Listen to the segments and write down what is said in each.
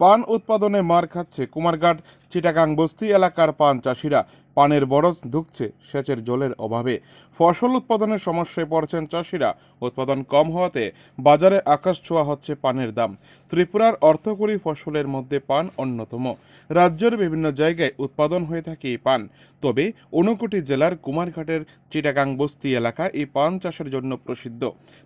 পান উৎপাদনে মার খাচ্ছে কুমারঘাট চিটাগাং বস্তি এলাকার পান চাষিরা পানের বরজ ধুকছে সেচের জলের অভাবে। ফসল উৎপাদনের সমস্যায় পড়ছেন চাষিরা। উৎপাদন কম হওয়াতে বাজারে আকাশ ছোঁয়া হচ্ছে পানের দাম। ত্রিপুরার অর্থকরী ফসলের মধ্যে পান অন্যতম। রাজ্যের বিভিন্ন জায়গায় উৎপাদন হয়ে থাকে এই পান। তবে ঊনকোটি জেলার কুমারঘাটের চিটাগাং বস্তি এলাকা এই পান চাষের জন্য প্রসিদ্ধ।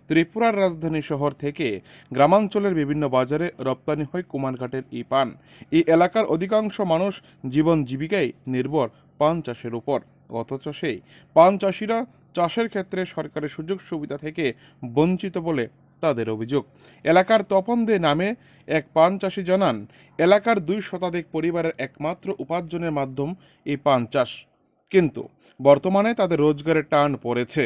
ত্রিপুরার রাজধানী শহর থেকে গ্রামাঞ্চলের বিভিন্ন বাজারে রপ্তানি হয় কুমারঘাটের এই পান। এই এলাকার অধিকাংশ মানুষ জীবন জীবিকায় নির্ভর পান চাষের উপর। অথচ সেই পান চাষিরা চাষের ক্ষেত্রে সরকারের সুযোগ সুবিধা থেকে বঞ্চিত বলে তাদের অভিযোগ। এলাকার তপন দে নামে এক পান চাষি জানান, এলাকার দুই শতাধিক পরিবারের একমাত্র উপার্জনের মাধ্যম এই পান চাষ। কিন্তু বর্তমানে তাদের রোজগারের টান পড়েছে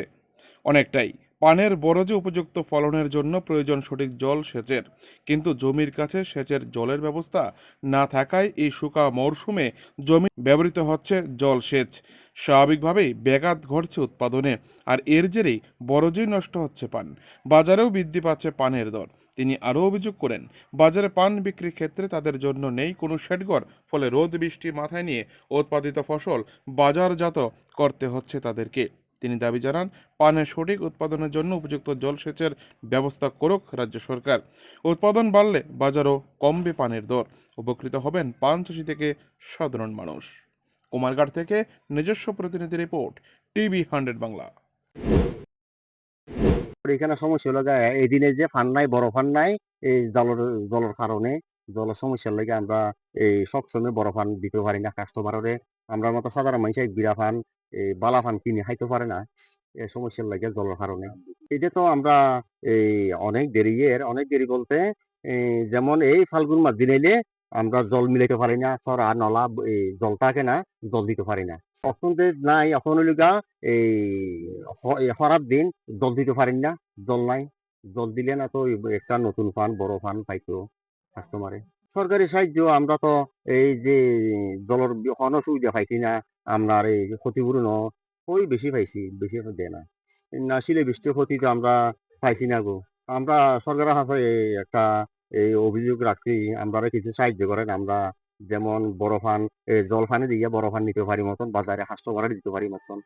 অনেকটাই। পানের বরজে উপযুক্ত ফলনের জন্য প্রয়োজন সঠিক জল সেচের। কিন্তু জমির কাছে সেচের জলের ব্যবস্থা না থাকায় এই শুকা মরশুমে জমি ব্যবহৃত হচ্ছে জল সেচ। স্বাভাবিকভাবেই ব্যাঘাত ঘটছে উৎপাদনে, আর এর জেরেই বরজই নষ্ট হচ্ছে পান। বাজারেও বৃদ্ধি পাচ্ছে পানের দর। তিনি আরও অভিযোগ করেন, বাজারে পান বিক্রির ক্ষেত্রে তাদের জন্য নেই কোনো শেডঘর, ফলে রোদ বৃষ্টি মাথায় নিয়ে উৎপাদিত ফসল বাজারজাত করতে হচ্ছে তাদেরকে। তিনি দাবি জানান, পানের সঠিক উৎপাদনের জন্য উপযুক্ত জলসেচের ব্যবস্থা করুক রাজ্য সরকার। উৎপাদন বাড়লে বাজারও কমবে পানের দর। উপকৃত হবেন পান চাষি থেকে সাধারণ মানুষ। কুমারঘাট থেকে নিজস্ব প্রতিনিধি রিপোর্ট, টিভি হান্ড্রেড বাংলা। এখানে সমস্যা হলো এই দিনে যে ফান নাই, বড় ফান নাই, এই জলের জলের কারণে জলের সমস্যার লাগে আমরা এই সবসময় বড় ফান দিতে পারি না কাস্টমারে আমরা মতো সাধারণ মানুষ বিড়া ফান এই বালা ফান কিনে খাইতে পারে না। সমস্যার লাগে জলের কারণে। এটা তো আমরা এই অনেক দেরি এর অনেক দেরি বলতে যেমন এই ফাল্গুন মাস দিন এলে আমরা জল মিলাইতে পারি না সরা নলা জল থাকে না জল দিতে পারি না। যে নাই এখন এই খরার দিন জল দিতে পারেন না জল নাই। জল দিলে না তো একটা নতুন ফান বড় ফান পাইতো কাস্টমারে সরকারি সাহায্য আমরা তো এই যে জলের কোনো সুবিধা পাইছি না আমরা এই ক্ষতিপূরণ ওই বেশি পাইছি, বেশি দেয় না। না ছিল বৃষ্টির ক্ষতি তো আমরা পাইছি না গো। আমরা সরকারের হাতে একটা এই অভিযোগ রাখছি আমরা কিছু সাহায্য করেন, আমরা যেমন বড় ফান জল ফানে দিয়ে বড় নিতে পারি মতন, বাজারে কাস্টমারে দিতে পারি মতন।